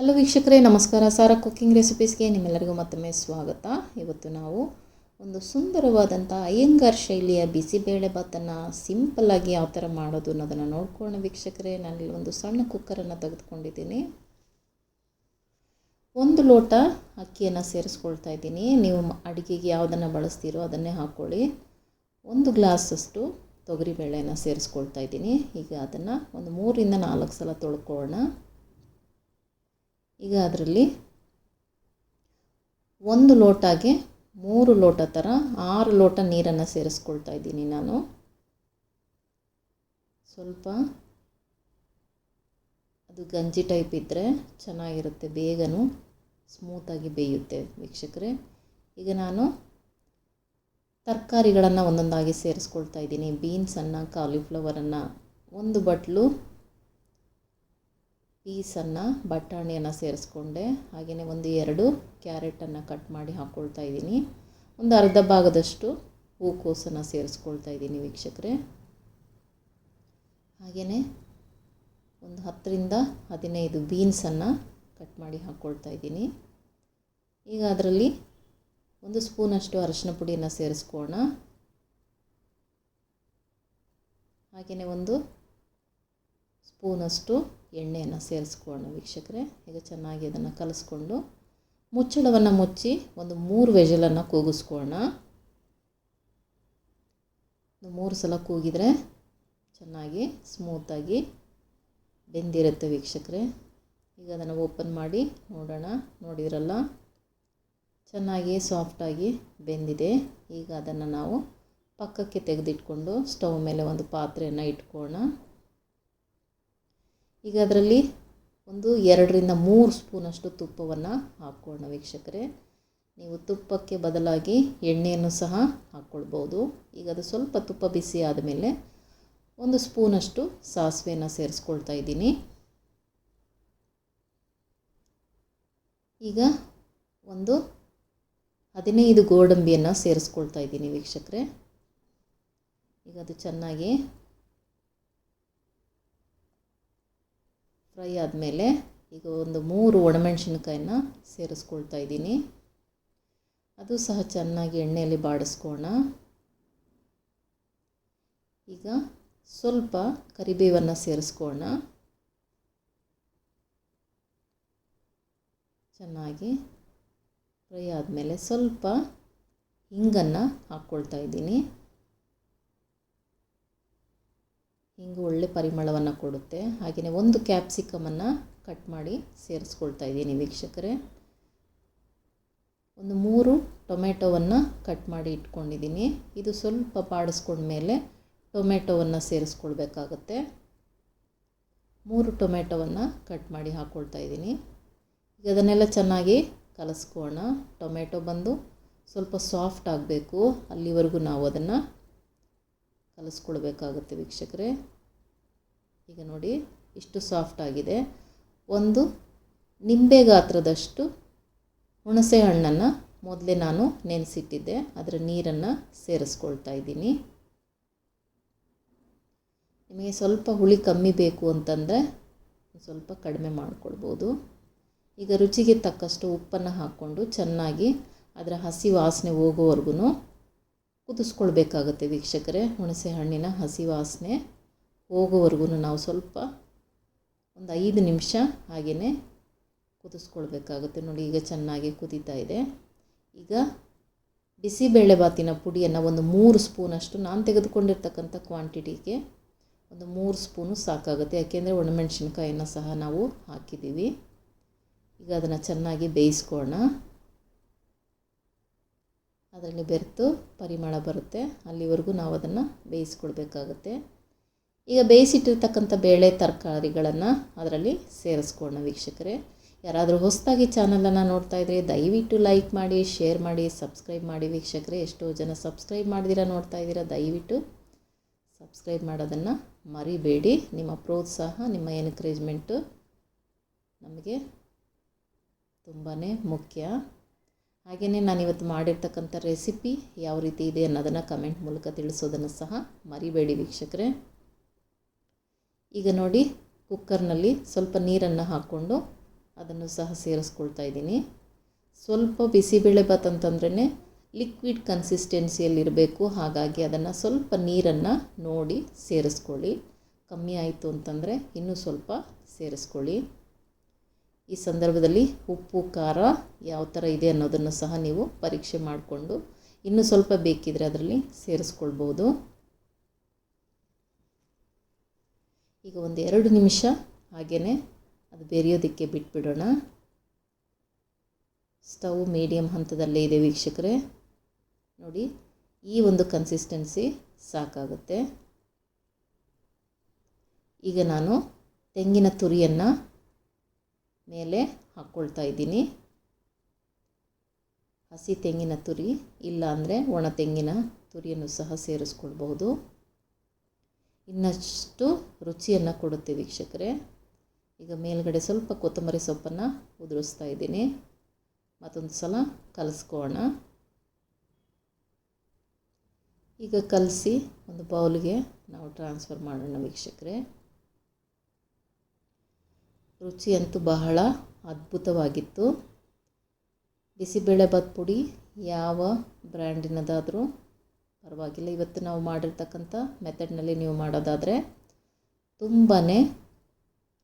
Hello ವೀಕ್ಷಕರೇ, ನಮಸ್ಕಾರ. ಸಾರ ಕುಕ್ಕಿಂಗ್ ರೆಸಿಪೀಸ್ಗೆ ನಿಮ್ಮೆಲ್ಲರಿಗೂ ಮತ್ತೊಮ್ಮೆ ಸ್ವಾಗತ. ಇವತ್ತು ನಾವು ಒಂದು ಸುಂದರವಾದಂಥ ಅಯ್ಯಂಗಾರ್ ಶೈಲಿಯ ಬಿಸಿಬೇಳೆ ಭಾತನ್ನು ಸಿಂಪಲ್ಲಾಗಿ ಯಾವ ಥರ ಮಾಡೋದು ಅನ್ನೋದನ್ನು ನೋಡ್ಕೊಳ್ಳೋಣ ವೀಕ್ಷಕರೇ. ನಾನಿಲ್ಲಿ ಒಂದು ಸಣ್ಣ ಕುಕ್ಕರನ್ನು ತೆಗೆದುಕೊಂಡಿದ್ದೀನಿ. ಒಂದು ಲೋಟ ಅಕ್ಕಿಯನ್ನು ಸೇರಿಸ್ಕೊಳ್ತಾ ಇದ್ದೀನಿ. ನೀವು ಅಡುಗೆಗೆ ಯಾವುದನ್ನು ಬಳಸ್ತೀರೋ ಅದನ್ನೇ ಹಾಕ್ಕೊಳ್ಳಿ ಒಂದು ಗ್ಲಾಸಷ್ಟು ತೊಗರಿಬೇಳೆಯನ್ನು ಸೇರಿಸ್ಕೊಳ್ತಾ ಇದ್ದೀನಿ. ಈಗ ಅದನ್ನು ಒಂದು ಮೂರಿಂದ ನಾಲ್ಕು ಸಲ ತೊಳ್ಕೊಳ್ಳೋಣ. ಈಗ ಅದರಲ್ಲಿ ಒಂದು ಲೋಟಗೆ ಮೂರು ಲೋಟ ಥರ ಆರು ಲೋಟ ನೀರನ್ನು ಸೇರಿಸ್ಕೊಳ್ತಾ ಇದ್ದೀನಿ ನಾನು. ಸ್ವಲ್ಪ ಅದು ಗಂಜಿ ಟೈಪ್ ಇದ್ದರೆ ಚೆನ್ನಾಗಿರುತ್ತೆ ಬೇಗನೂ ಸ್ಮೂತಾಗಿ ಬೇಯುತ್ತೆ ವೀಕ್ಷಕರೇ. ಈಗ ನಾನು ತರಕಾರಿಗಳನ್ನು ಒಂದೊಂದಾಗಿ ಸೇರಿಸ್ಕೊಳ್ತಾ ಇದ್ದೀನಿ. ಬೀನ್ಸನ್ನು ಕಾಲಿಫ್ಲವರನ್ನು ಒಂದು ಬಟ್ಲು ಪೀಸನ್ನು, ಬಟಾಣಿಯನ್ನು ಸೇರಿಸ್ಕೊಂಡೆ. ಹಾಗೆಯೇ ಒಂದು ಎರಡು ಕ್ಯಾರೆಟನ್ನು ಕಟ್ ಮಾಡಿ ಹಾಕ್ಕೊಳ್ತಾ ಇದ್ದೀನಿ. ಒಂದು ಅರ್ಧ ಭಾಗದಷ್ಟು ಹೂಕೋಸನ್ನು ಸೇರಿಸ್ಕೊಳ್ತಾ ಇದ್ದೀನಿ ವೀಕ್ಷಕರೇ. ಹಾಗೆಯೇ ಒಂದು ಹತ್ತರಿಂದ ಹದಿನೈದು ಬೀನ್ಸನ್ನು ಕಟ್ ಮಾಡಿ ಹಾಕ್ಕೊಳ್ತಾ ಇದ್ದೀನಿ. ಈಗ ಅದರಲ್ಲಿ ಒಂದು ಸ್ಪೂನಷ್ಟು ಅರಶಿನ ಪುಡಿಯನ್ನು ಸೇರಿಸ್ಕೋಣ ಹಾಗೆಯೇ ಒಂದು ಸ್ಪೂನಷ್ಟು ಎಣ್ಣೆಯನ್ನು ಸೇರಿಸ್ಕೊಳ್ಳೋಣ ವೀಕ್ಷಕರೇ. ಈಗ ಚೆನ್ನಾಗಿ ಅದನ್ನು ಕಲಿಸ್ಕೊಂಡು ಮುಚ್ಚಳವನ್ನು ಮುಚ್ಚಿ ಒಂದು ಮೂರು ವೆಜಲನ್ನು ಕೂಗಿಸ್ಕೊಳ್ಳೋಣ. ಮೂರು ಸಲ ಕೂಗಿದರೆ ಚೆನ್ನಾಗಿ ಸ್ಮೂತಾಗಿ ಬೆಂದಿರುತ್ತೆ ವೀಕ್ಷಕರೇ. ಈಗ ಅದನ್ನು ಓಪನ್ ಮಾಡಿ ನೋಡೋಣ. ನೋಡಿದ್ರಲ್ಲ, ಚೆನ್ನಾಗಿ ಸಾಫ್ಟಾಗಿ ಬೆಂದಿದೆ. ಈಗ ಅದನ್ನು ನಾವು ಪಕ್ಕಕ್ಕೆ ತೆಗೆದಿಟ್ಕೊಂಡು ಸ್ಟವ್ ಮೇಲೆ ಒಂದು ಪಾತ್ರೆಯನ್ನು ಇಟ್ಕೊಳ್ಳೋಣ. ಈಗ ಅದರಲ್ಲಿ ಒಂದು ಎರಡರಿಂದ ಮೂರು ಸ್ಪೂನಷ್ಟು ತುಪ್ಪವನ್ನು ಹಾಕ್ಕೊಳ್ಳೋಣ ವೀಕ್ಷಕರೇ. ನೀವು ತುಪ್ಪಕ್ಕೆ ಬದಲಾಗಿ ಎಣ್ಣೆಯನ್ನು ಸಹ ಹಾಕ್ಕೊಳ್ಬೋದು. ಈಗ ಅದು ಸ್ವಲ್ಪ ತುಪ್ಪ ಬಿಸಿ ಆದಮೇಲೆ ಒಂದು ಸ್ಪೂನಷ್ಟು ಸಾಸಿವೆಯನ್ನು ಸೇರಿಸ್ಕೊಳ್ತಾ ಇದ್ದೀನಿ. ಈಗ ಒಂದು ಹದಿನೈದು ಗೋಡಂಬಿಯನ್ನು ಸೇರಿಸ್ಕೊಳ್ತಾ ಇದ್ದೀನಿ ವೀಕ್ಷಕರೇ. ಈಗ ಅದು ಚೆನ್ನಾಗಿ ಫ್ರೈ ಆದಮೇಲೆ ಈಗ ಒಂದು ಮೂರು ಒಣಮೆಣಸಿನ್ಕಾಯನ್ನ ಸೇರಿಸ್ಕೊಳ್ತಾ ಇದ್ದೀನಿ. ಅದು ಸಹ ಚೆನ್ನಾಗಿ ಎಣ್ಣೆಯಲ್ಲಿ ಬಾಡಿಸ್ಕೋಣ ಈಗ ಸ್ವಲ್ಪ ಕರಿಬೇವನ್ನು ಸೇರಿಸ್ಕೋಣ ಚೆನ್ನಾಗಿ ಫ್ರೈ ಆದಮೇಲೆ ಸ್ವಲ್ಪ ಹಿಂಗನ್ನು ಹಾಕ್ಕೊಳ್ತಾ ಇದ್ದೀನಿ. ಹಿಂಗೆ ಒಳ್ಳೆ ಪರಿಮಳವನ್ನು ಕೊಡುತ್ತೆ. ಹಾಗೆಯೇ ಒಂದು ಕ್ಯಾಪ್ಸಿಕಮನ್ನು ಕಟ್ ಮಾಡಿ ಸೇರಿಸ್ಕೊಳ್ತಾ ಇದ್ದೀನಿ ವೀಕ್ಷಕರೇ. ಒಂದು ಮೂರು ಟೊಮೆಟೊವನ್ನು ಕಟ್ ಮಾಡಿ ಇಟ್ಕೊಂಡಿದ್ದೀನಿ. ಇದು ಸ್ವಲ್ಪ ಬಾಡಿಸ್ಕೊಂಡ್ಮೇಲೆ ಟೊಮೆಟೊವನ್ನು ಸೇರಿಸ್ಕೊಳ್ಬೇಕಾಗತ್ತೆ. ಮೂರು ಟೊಮೆಟೊವನ್ನು ಕಟ್ ಮಾಡಿ ಹಾಕ್ಕೊಳ್ತಾ ಇದ್ದೀನಿ. ಈಗ ಅದನ್ನೆಲ್ಲ ಚೆನ್ನಾಗಿ ಕಲಸ್ಕೋಣ ಟೊಮೆಟೊ ಬಂದು ಸ್ವಲ್ಪ ಸಾಫ್ಟ್ ಆಗಬೇಕು. ಅಲ್ಲಿವರೆಗೂ ನಾವು ಅದನ್ನು ಕಲಿಸ್ಕೊಳ್ಬೇಕಾಗುತ್ತೆ ವೀಕ್ಷಕರೇ. ಈಗ ನೋಡಿ, ಇಷ್ಟು ಸಾಫ್ಟ್ ಆಗಿದೆ. ಒಂದು ನಿಂಬೆ ಗಾತ್ರದಷ್ಟು ಹುಣಸೆ ಹಣ್ಣನ್ನು ಮೊದಲೇ ನಾನು ನೆನೆಸಿಟ್ಟಿದ್ದೆ. ಅದರ ನೀರನ್ನು ಸೇರಿಸ್ಕೊಳ್ತಾ ಇದ್ದೀನಿ. ನಿಮಗೆ ಸ್ವಲ್ಪ ಹುಳಿ ಕಮ್ಮಿ ಬೇಕು ಅಂತಂದರೆ ಸ್ವಲ್ಪ ಕಡಿಮೆ ಮಾಡಿಕೊಳ್ಬೋದು. ಈಗ ರುಚಿಗೆ ತಕ್ಕಷ್ಟು ಉಪ್ಪನ್ನು ಹಾಕ್ಕೊಂಡು ಚೆನ್ನಾಗಿ ಅದರ ಹಸಿ ವಾಸನೆ ಹೋಗೋವರೆಗೂ ಕುದಿಸ್ಕೊಳ್ಬೇಕಾಗತ್ತೆ ವೀಕ್ಷಕರೇ. ಹುಣಸೆ ಹಣ್ಣಿನ ಹಸಿ ವಾಸನೆ ಹೋಗೋವರೆಗೂ ನಾವು ಸ್ವಲ್ಪ ಒಂದು ಐದು ನಿಮಿಷ ಹಾಗೆಯೇ ಕುದಿಸ್ಕೊಳ್ಬೇಕಾಗುತ್ತೆ. ನೋಡಿ, ಈಗ ಚೆನ್ನಾಗಿ ಕುದೀತಾ ಇದೆ. ಈಗ ಬಿಸಿಬೇಳೆಬಾತಿನ ಪುಡಿಯನ್ನು ಒಂದು ಮೂರು ಸ್ಪೂನಷ್ಟು ನಾನು ತೆಗೆದುಕೊಂಡಿರ್ತಕ್ಕಂಥ ಕ್ವಾಂಟಿಟಿಗೆ ಒಂದು ಮೂರು ಸ್ಪೂನು ಸಾಕಾಗುತ್ತೆ. ಯಾಕೆಂದರೆ ಒಣಮೆಣಸಿನ್ಕಾಯನ್ನು ಸಹ ನಾವು ಹಾಕಿದ್ದೀವಿ. ಈಗ ಅದನ್ನು ಚೆನ್ನಾಗಿ ಬೇಯಿಸ್ಕೋಣ ಅದರಲ್ಲಿ ಬೆರೆತು ಪರಿಮಳ ಬರುತ್ತೆ. ಅಲ್ಲಿವರೆಗೂ ನಾವು ಅದನ್ನು ಬೇಯಿಸ್ಕೊಳ್ಬೇಕಾಗುತ್ತೆ. ಈಗ ಬೇಯಿಸಿಟ್ಟಿರ್ತಕ್ಕಂಥ ಬೇಳೆ ತರಕಾರಿಗಳನ್ನು ಅದರಲ್ಲಿ ಸೇರಿಸ್ಕೊಳ್ಳೋಣ ವೀಕ್ಷಕರೇ. ಯಾರಾದರೂ ಹೊಸದಾಗಿ ಚಾನಲನ್ನು ನೋಡ್ತಾ ಇದ್ರೆ ದಯವಿಟ್ಟು ಲೈಕ್ ಮಾಡಿ, ಶೇರ್ ಮಾಡಿ, ಸಬ್ಸ್ಕ್ರೈಬ್ ಮಾಡಿ ವೀಕ್ಷಕರೇ. ಎಷ್ಟೋ ಜನ ಸಬ್ಸ್ಕ್ರೈಬ್ ಮಾಡಿದಿರ ನೋಡ್ತಾ ಇದ್ದೀರಾ, ದಯವಿಟ್ಟು ಸಬ್ಸ್ಕ್ರೈಬ್ ಮಾಡೋದನ್ನು ಮರಿಬೇಡಿ. ನಿಮ್ಮ ಪ್ರೋತ್ಸಾಹ, ನಿಮ್ಮ ಎನ್ಕರೇಜ್ಮೆಂಟು ನಮಗೆ ತುಂಬಾ ಮುಖ್ಯ. ಹಾಗೆಯೇ ನಾನಿವತ್ತು ಮಾಡಿರ್ತಕ್ಕಂಥ ರೆಸಿಪಿ ಯಾವ ರೀತಿ ಇದೆ ಅನ್ನೋದನ್ನು ಕಮೆಂಟ್ ಮೂಲಕ ತಿಳಿಸೋದನ್ನು ಸಹ ಮರಿಬೇಡಿ ವೀಕ್ಷಕರೇ. ಈಗ ನೋಡಿ, ಕುಕ್ಕರ್ನಲ್ಲಿ ಸ್ವಲ್ಪ ನೀರನ್ನು ಹಾಕ್ಕೊಂಡು ಅದನ್ನು ಸಹ ಸೇರಿಸ್ಕೊಳ್ತಾ ಇದ್ದೀನಿ. ಸ್ವಲ್ಪ ಬಿಸಿಬೇಳೆಭಾತ್ ಅಂತಂದ್ರೇ ಲಿಕ್ವಿಡ್ ಕನ್ಸಿಸ್ಟೆನ್ಸಿಯಲ್ಲಿರಬೇಕು ಹಾಗಾಗಿ ಅದನ್ನು ಸ್ವಲ್ಪ ನೀರನ್ನು ನೋಡಿ ಸೇರಿಸ್ಕೊಳ್ಳಿ. ಕಮ್ಮಿ ಆಯಿತು ಅಂತಂದರೆ ಇನ್ನೂ ಸ್ವಲ್ಪ ಸೇರಿಸ್ಕೊಳ್ಳಿ. ಈ ಸಂದರ್ಭದಲ್ಲಿ ಉಪ್ಪು, ಖಾರ ಯಾವ ಥರ ಇದೆ ಅನ್ನೋದನ್ನು ಸಹ ನೀವು ಪರೀಕ್ಷೆ ಮಾಡಿಕೊಂಡು ಇನ್ನೂ ಸ್ವಲ್ಪ ಬೇಕಿದ್ರೆ ಅದರಲ್ಲಿ ಸೇರಿಸ್ಕೊಳ್ಬೋದು. ಈಗ ಒಂದು ಎರಡು ನಿಮಿಷ ಹಾಗೇ ಅದು ಬೆರೆಯೋದಕ್ಕೆ ಬಿಟ್ಬಿಡೋಣ. ಸ್ಟವ್ ಮೀಡಿಯಮ್ ಹಂತದಲ್ಲೇ ಇದೆ ವೀಕ್ಷಕರೇ. ನೋಡಿ, ಈ ಒಂದು ಕನ್ಸಿಸ್ಟೆನ್ಸಿ ಸಾಕಾಗುತ್ತೆ. ಈಗ ನಾನು ತೆಂಗಿನ ತುರಿಯನ್ನು ಮೇಲೆ ಹಾಕ್ಕೊಳ್ತಾ ಇದ್ದೀನಿ. ಹಸಿ ತೆಂಗಿನ ತುರಿ ಇಲ್ಲ ಅಂದರೆ ಒಣ ತೆಂಗಿನ ತುರಿಯನ್ನು ಸಹ ಸೇರಿಸ್ಕೊಳ್ಬಹುದು. ಇನ್ನಷ್ಟು ರುಚಿಯನ್ನು ಕೊಡುತ್ತೆ ವೀಕ್ಷಕರೇ. ಈಗ ಮೇಲ್ಗಡೆ ಸ್ವಲ್ಪ ಕೊತ್ತಂಬರಿ ಸೊಪ್ಪನ್ನು ಉದುರಿಸ್ತಾ ಇದ್ದೀನಿ. ಮತ್ತೊಂದು ಸಲ ಕಲಿಸ್ಕೋಣ ಈಗ ಕಲಸಿ ಒಂದು ಬೌಲ್ಗೆ ನಾವು ಟ್ರಾನ್ಸ್ಫರ್ ಮಾಡೋಣ ವೀಕ್ಷಕರೇ. ರುಚಿಯಂತೂ ಬಹಳ ಅದ್ಭುತವಾಗಿತ್ತು. ಬಿಸಿಬೇಳೆಭಾತ್ ಪುಡಿ ಯಾವ ಬ್ರ್ಯಾಂಡಿನದಾದರೂ ಪರವಾಗಿಲ್ಲ. ಇವತ್ತು ನಾವು ಮಾಡಿರ್ತಕ್ಕಂಥ ಮೆಥಡ್ನಲ್ಲಿ ನೀವು ಮಾಡೋದಾದರೆ ತುಂಬಾ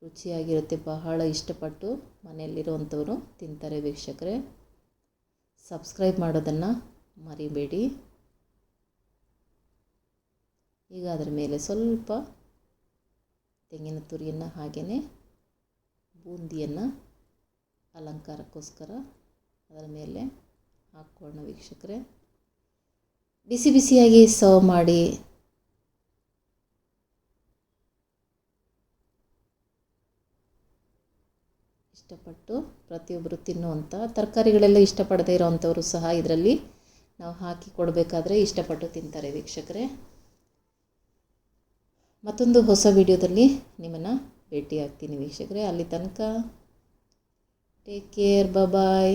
ರುಚಿಯಾಗಿರುತ್ತೆ. ಬಹಳ ಇಷ್ಟಪಟ್ಟು ಮನೆಯಲ್ಲಿರುವಂಥವರು ತಿಂತಾರೆ ವೀಕ್ಷಕರೇ. ಸಬ್ಸ್ಕ್ರೈಬ್ ಮಾಡೋದನ್ನು ಮರಿಬೇಡಿ. ಈಗ ಅದರ ಮೇಲೆ ಸ್ವಲ್ಪ ತೆಂಗಿನ ತುರಿಯನ್ನು ಹಾಗೆಯೇ ಬೂಂದಿಯನ್ನು ಅಲಂಕಾರಕ್ಕೋಸ್ಕರ ಅದರ ಮೇಲೆ ಹಾಕ್ಕೊಳ್ಳೋಣ ವೀಕ್ಷಕರೇ. ಬಿಸಿ ಬಿಸಿಯಾಗಿ ಸರ್ವ್ ಮಾಡಿ. ಇಷ್ಟಪಟ್ಟು ಪ್ರತಿಯೊಬ್ಬರು ತಿನ್ನುವಂಥ ತರಕಾರಿಗಳೆಲ್ಲ ಇಷ್ಟಪಡದೇ ಇರೋವಂಥವರು ಸಹ ಇದರಲ್ಲಿ ನಾವು ಹಾಕಿ ಕೊಡಬೇಕಾದ್ರೆ ಇಷ್ಟಪಟ್ಟು ತಿಂತಾರೆ ವೀಕ್ಷಕರೇ. ಮತ್ತೊಂದು ಹೊಸ ವಿಡಿಯೋದಲ್ಲಿ ನಿಮ್ಮನ್ನು ಭೇಟಿ ಆಗ್ತೀನಿ ವೀಕ್ಷಕರೇ. ಅಲ್ಲಿ ತನಕ ಟೇಕ್ ಕೇರ್ ಬಾಯ್